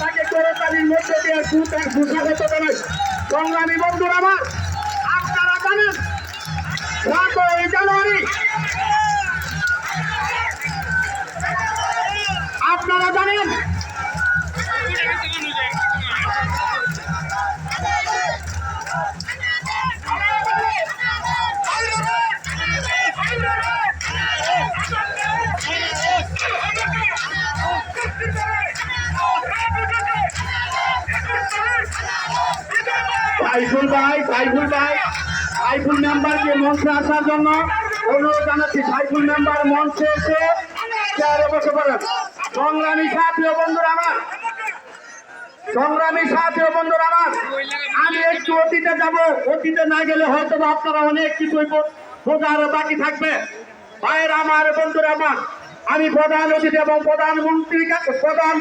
তাকে করতালির মধ্য দিয়ে সুতার সুস্বাগত জানাই। সংগ্রামী বন্ধুরা আমার। সাইফুল ভাই সাইফুল ভাই। সাইফুল মেম্বারকে মঞ্চে আসার জন্য অনুরোধ জানাচ্ছি, সাইফুল মেম্বার মঞ্চে এসে চেয়ারে বসে পড়েন। সংগ্রামী সাথী ও বন্ধুরা আমার। সংগ্রামী সাথী ও বন্ধুরা আমার। আমি একটু অতীতে যাব, অতীতে না গেলে হয়তো আপনারা অনেক বো- বোঝার বাকি থাকবে। ভাইয়ের আমার, বন্ধুরা আমার। আমি প্রধান অতিথি এবং প্রধানমন্ত্রীর কাছে প্রধান